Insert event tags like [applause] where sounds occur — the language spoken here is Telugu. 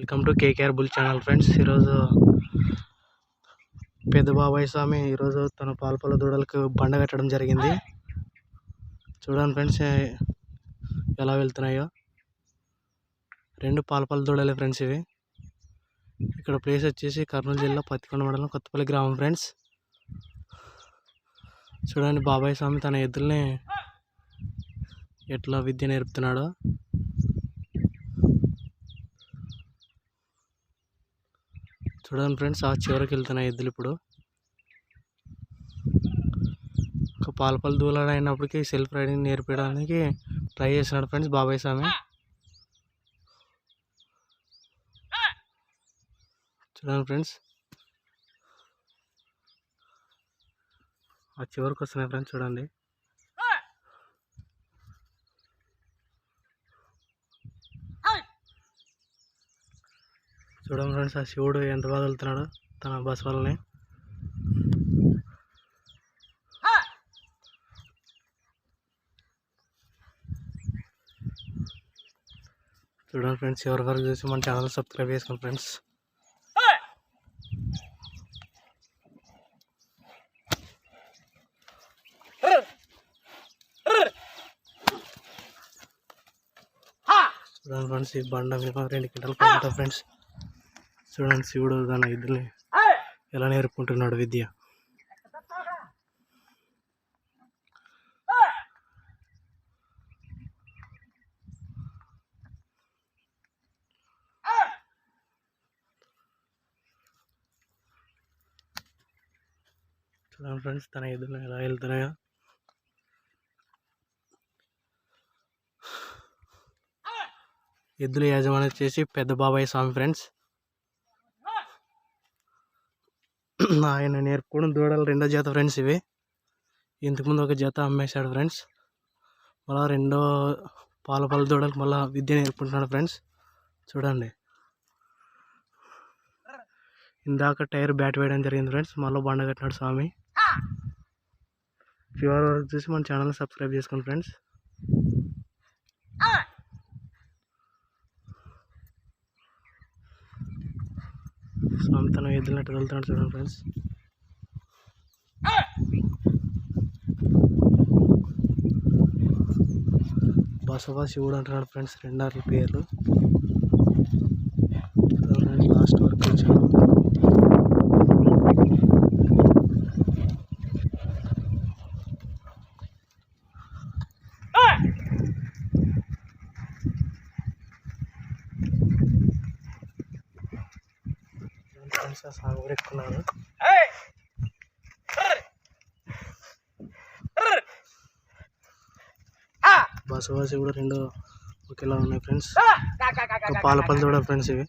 Welcome to KKR bull channel friends ఈరోజు పెద్ద బాబాయ్ స్వామి ఈరోజు తన పాల్పల దూడలకు బండ కట్టడం జరిగింది. చూడండి ఫ్రెండ్స్ ఎలా వెళ్తున్నాయో. రెండు పాల్పల దూడలే ఫ్రెండ్స్ ఇవి. ఇక్కడ ప్లేస్ వచ్చేసి కర్నూలు జిల్లా పత్తికొండ మండలం కొత్తపల్లి గ్రామం ఫ్రెండ్స్ చూడండి బాబాయ్ స్వామి తన ఎద్దుల్ని ఎట్లా విద్య నేర్పుతున్నాడో. చూడండి ఫ్రెండ్స్ ఆ చివరికి వెళ్తున్నాయి ఎద్దులు ఇప్పుడు. ఒక పాలపల్లి దూలాడు అయినప్పటికీ సెల్ఫ్ రైడింగ్ నేర్పించడానికి ట్రై చేస్తున్నాడు ఫ్రెండ్స్ బాబాయ్ స్వామి. చూడండి ఫ్రెండ్స్. ఆ చివరికి వస్తున్నాయి ఫ్రెండ్స్ చూడండి. చూడండి ఫ్రెండ్స్ ఆ శివుడు ఎంత బాధ వెళ్తున్నాడు తన బస్ వల్లనే చూడండి ఫ్రెండ్స్ ఎవరి వరకు చూసి మన ఛానల్ సబ్స్క్రైబ్ చేసుకోండి ఫ్రెండ్స్. చూడండి ఫ్రెండ్స్ ఈ బండ మీద రెండు కింటలు ఫ్రెండ్స్. చూడండి శివుడు తన ఇద్దరిని ఎలా నేర్పుకుంటున్నాడు విద్య. చూడండి ఫ్రెండ్స్ తన ఎదురు ఎలా వెళ్తున్నాయో. ఎద్దుల యజమాని వచ్చేసి పెద్ద బాబాయ్ స్వామి ఫ్రెండ్స్ [clears throat] ఆయన నేర్పుకోవడం దూడలు రెండో జత ఫ్రెండ్స్ ఇవి. ఇంతకుముందు ఒక జత అమ్మేశాడు ఫ్రెండ్స్ మళ్ళా రెండో పాల పాల దూడలకు మళ్ళీ విద్య నేర్పుకుంటున్నాడు ఫ్రెండ్స్ చూడండి. ఇందాక టైర్ బ్యాట్ వేయడం జరిగింది ఫ్రెండ్స్ మళ్ళీ బండ కట్టినాడు స్వామి. చివరి వరకు చూసి మన ఛానల్ సబ్స్క్రైబ్ చేసుకోండి ఫ్రెండ్స్ స్వామి తన ఎద్దులట్టు వెళ్తున్నాడు చూడండి ఫ్రెండ్స్ బసవా శివుడు అంటున్నాడు ఫ్రెండ్స్ రెండార్ల పేర్లు. లాస్ట్ వరకు వచ్చాడు. ఆ సాగు కూడా ఎక్కున్నారు బసవాసి కూడా రెండు ఒకేలా ఉన్నాయి ఫ్రెండ్స్ పాలపల్లి కూడా ఫ్రెండ్స్ ఇవి.